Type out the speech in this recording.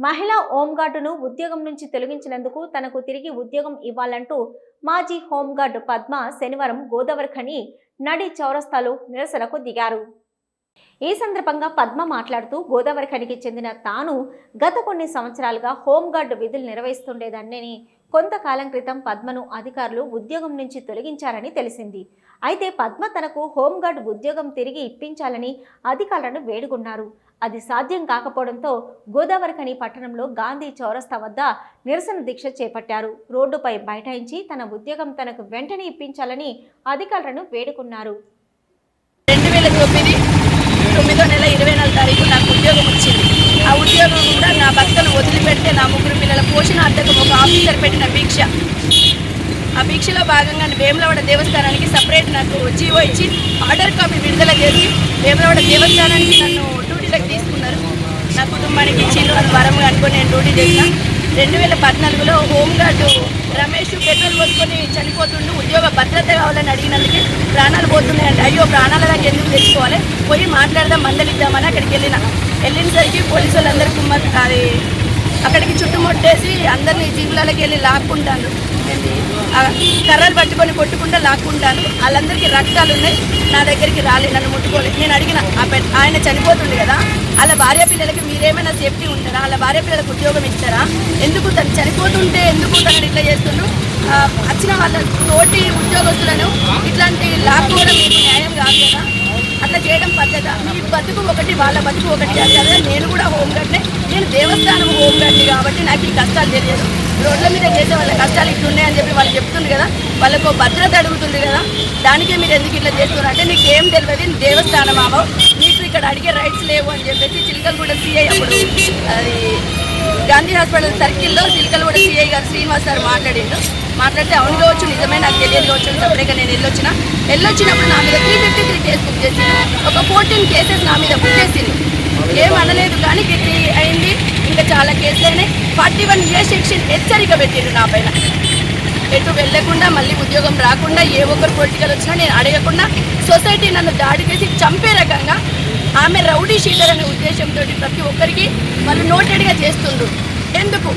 మహిళా హోంగార్డును ఉద్యోగం నుంచి తొలగించినందుకు తనకు తిరిగి ఉద్యోగం ఇవ్వాలంటూ మాజీ హోంగార్డు పద్మ శనివారం గోదావరిఖని నడి చౌరస్తాలో నిరసనకు దిగారు. ఈ సందర్భంగా పద్మ మాట్లాడుతూ గోదావరిఖనికి చెందిన తాను గత కొన్ని సంవత్సరాలుగా హోంగార్డు విధులు నిర్వహిస్తుండేదాన్ని కొంతకాలం క్రితం పద్మను అధికారులు ఉద్యోగం నుంచి తొలగించారని తెలిసింది. అయితే పద్మ తనకు హోంగార్డ్ ఉద్యోగం తిరిగి ఇప్పించాలని అధికారులను వేడుకున్నారు. అది సాధ్యం కాకపోవడంతో గోదావరిఖని పట్టణంలో గాంధీ చౌరస్తా వద్ద నిరసన దీక్ష చేపట్టారు. రోడ్డుపై బైఠాయించి తన ఉద్యోగం తనకు వెంటనే ఇప్పించాలని అధికారులను వేడుకున్నారు. రెండు వేల తొమ్మిది తొమ్మిదో నెల ఇరవై నాలుగు తారీఖు నాకు ఉద్యోగం వచ్చింది ఆ ఉద్యోగం కూడా నా భర్తను వదిలిపెడితే నా ముగ్గురు పిల్లల పోషణార్థకం ఒక ఆఫీసర్ పెట్టిన భిక్ష ఆ భిక్షలో భాగంగా వేములవాడ దేవస్థానానికి సపరేట్ నాకు జీవో ఇచ్చి ఆర్డర్ కాపీ విడుదల చేసి వేములవాడ దేవస్థానానికి నన్ను డ్యూటీలకు తీసుకున్నారు. నా కుటుంబానికి ఇచ్చిండ్రు అని వరం అనుకుని నేను డ్యూటీ చేసిన. రెండు వేల పద్నాలుగులో హోంగార్డు రమేష్ పెట్రోల్ పోసుకొని చనిపోతుండు ఉద్యోగ భద్రత కావాలని అడిగినందుకు ప్రాణాలు పోతున్నాయంటే. అయ్యో ప్రాణాల దాకా ఎందుకు తెచ్చుకోవాలి? పోయి మాట్లాడదాం మందలిద్దామని అక్కడికి వెళ్ళిన. వెళ్ళినసరికి పోలీసు వాళ్ళందరూ కుమ్మ అది అక్కడికి చుట్టుముట్టేసి అందరినీ జీవులకి వెళ్ళి లాక్కుంటాను. ఏంటి, కర్రలు పట్టుకొని కొట్టుకుంటా లాక్కుంటాను. వాళ్ళందరికీ రక్తాలు ఉన్నాయి. నా దగ్గరికి రాలే నన్ను ముట్టుకోలేదు నేను అడిగిన ఆయన చనిపోతుంది కదా వాళ్ళ భార్య పిల్లలకి మీరేమైనా సేఫ్టీ ఉంటారా? వాళ్ళ భార్య పిల్లలకు ఉద్యోగం ఇస్తారా ఎందుకు తను చనిపోతుంటే ఎందుకు తనని ఇట్లా చేస్తుండ్రు? వచ్చిన వాళ్ళ తోటి ఉద్యోగస్తులను ఇట్లాంటి లాక్కోవడం మీకు న్యాయం కాదు కదా. అట్లా చేయడం పద్ధత. మీ బతుకు ఒకటి వాళ్ళ బతుకు ఒకటి అదే నేను కూడా హోంగార్డ్నే నేను దేవస్థానం హోమ్ కాబట్టి నాకు ఈ కష్టాలు తెలియదు. రోడ్ల మీద చేసే వాళ్ళ కష్టాలు ఇట్లున్నాయని చెప్పి వాళ్ళు చెప్తుంది కదా. వాళ్ళకు భద్రత అడుగుతుంది కదా. దానికే మీరు ఎందుకు ఇట్లా చేస్తున్నారు? అంటే నీకు ఏం తెలియదు దేవస్థానం ఆమో నీకు ఇక్కడ అడిగే రైట్స్ లేవు అని చెప్పేసి చిలకలగూడ కూడా సీఐ అప్పుడు అది గాంధీ హాస్పిటల్ సర్కిల్లో చిలకలగూడ కూడా సీఐ గారు శ్రీనివాస్ సార్ మాట్లాడిండు. మాట్లాడితే అవును కావచ్చు నిజమే నాకు తెలియదు కావచ్చు సపరేట్గా నేను వెళ్ళొచ్చిన. వెళ్ళొచ్చినప్పుడు నా మీద three fifty three case book చేసింది ఒక ఫోర్టీన్ కేసెస్ నా మీద బుక్ చేసింది ఏం అనలేదు కానీ త్రీ ఇంకా చాలా కేసులు ఫార్టీ వన్ ఏ సెక్షన్ హెచ్చరిక పెట్టిండు నా పైన. ఎటు వెళ్ళకుండా మళ్ళీ ఉద్యోగం రాకుండా ఏ ఒక్కరు పొలిటికల్ వచ్చినా నేను అడగకుండా సొసైటీ నన్ను దాడి చేసి చంపే రకంగా ఆమె రౌడీ షీటర్ అనే ఉద్దేశంతో ప్రతి ఒక్కరికి వాళ్ళు నోటెడ్గా చేస్తుండ్రు. ఎందుకు?